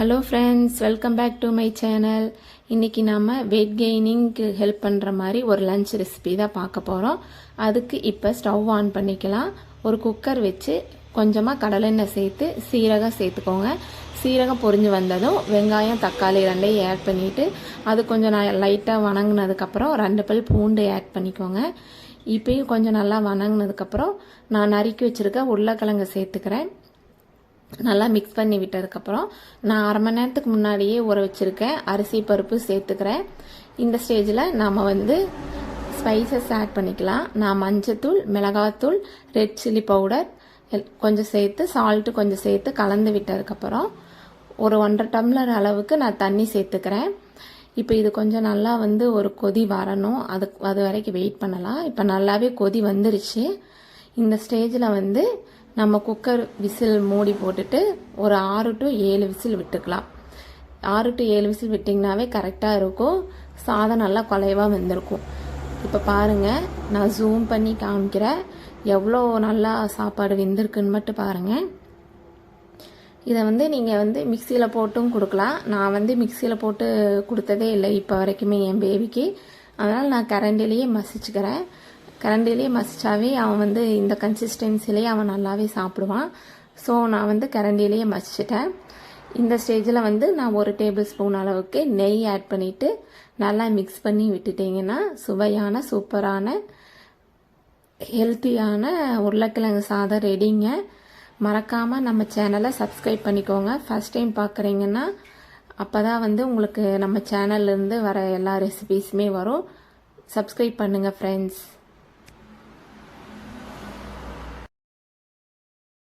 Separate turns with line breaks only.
Hello friends welcome back to my channel இன்றைக்கி நாம் wait கெய்னிங்க்கு help பண்ணுற மாதிரி ஒரு லஞ்ச் ரெசிபி தான் பார்க்க போகிறோம் அதுக்கு இப்போ ஸ்டவ் ஆன் பண்ணிக்கலாம். ஒரு குக்கர் வச்சு கொஞ்சமாக கடலெண்ணெய் சேர்த்து சீரகம் சேர்த்துக்கோங்க. சீரகம் பொரிஞ்சு வந்ததும் வெங்காயம் தக்காளி ரெண்டையும் ஆட் பண்ணிவிட்டு அது கொஞ்சம் நான் லைட்டாக வணங்கினதுக்கப்புறம் ரெண்டு பல் பூண்டு ஆட் பண்ணிக்கோங்க. இப்பயும் கொஞ்சம் நல்லா வணங்கினதுக்கப்புறம் நான் நறுக்கி வச்சுருக்க உருளைக்கிழங்கு சேர்த்துக்கிறேன். நல்லா மிக்ஸ் பண்ணி விட்டதுக்கப்புறம் நான் அரை மணி நேரத்துக்கு முன்னாடியே ஊற வச்சுருக்கேன். அரிசி பருப்பு சேர்த்துக்கிறேன். இந்த ஸ்டேஜில் நாம் வந்து ஸ்பைசஸ் ஆட் பண்ணிக்கலாம். நான் மஞ்சத்தூள் மிளகாத்தூள் ரெட் சில்லி பவுடர் கொஞ்சம் சேர்த்து சால்ட்டு கொஞ்சம் சேர்த்து கலந்து விட்டதுக்கப்புறம் ஒரு ஒன்றரை டம்ளர் அளவுக்கு நான் தண்ணி சேர்த்துக்கிறேன். இப்போ இது கொஞ்சம் நல்லா வந்து ஒரு கொதி வரணும். அது அது வரைக்கும் வெயிட் பண்ணலாம். இப்போ நல்லாவே கொதி வந்துருச்சு. இந்த ஸ்டேஜில் வந்து நம்ம குக்கர் விசில் மூடி போட்டுட்டு ஒரு ஆறு டு ஏழு விசில் விட்டுக்கலாம். ஆறு டு ஏழு விசில் விட்டிங்கனாவே கரெக்டாக இருக்கும். சாதம் நல்லா குலைவாக வந்திருக்கும். இப்போ பாருங்கள் நான் ஜூம் பண்ணி காமிக்கிறேன். எவ்வளோ நல்லா சாப்பாடு வெந்திருக்குன்னு மட்டும் பாருங்கள் இதை வந்து நீங்கள் வந்து மிக்சியில் போட்டும் கொடுக்கலாம். நான் வந்து மிக்சியில் போட்டு கொடுத்ததே இல்லை இப்போ வரைக்குமே என் பேபிக்கு அதனால் நான் கரண்டிலேயே மசிச்சுக்கிறேன். கரண்டிலேயே மசிச்சாவே அவன் வந்து இந்த கன்சிஸ்டன்சிலேயே அவன் நல்லாவே சாப்பிடுவான். ஸோ நான் வந்து கரண்டிலேயே மசிச்சிட்டேன். இந்த ஸ்டேஜில் வந்து நான் ஒரு டேபிள் ஸ்பூன் அளவுக்கு நெய் ஆட் பண்ணிவிட்டு நல்லா மிக்ஸ் பண்ணி விட்டுட்டிங்கன்னா சுவையான சூப்பரான ஹெல்த்தியான உருளைக்கிழங்கு சாதம் ரெடிங்க மறக்காமல் நம்ம சேனலை சப்ஸ்கிரைப் பண்ணிக்கோங்க. ஃபஸ்ட் டைம் பார்க்குறீங்கன்னா அப்போ தான் வந்து உங்களுக்கு நம்ம சேனல்லேருந்து வர எல்லா ரெசிபீஸுமே வரும். சப்ஸ்கிரைப் பண்ணுங்கள் ஃப்ரெண்ட்ஸ்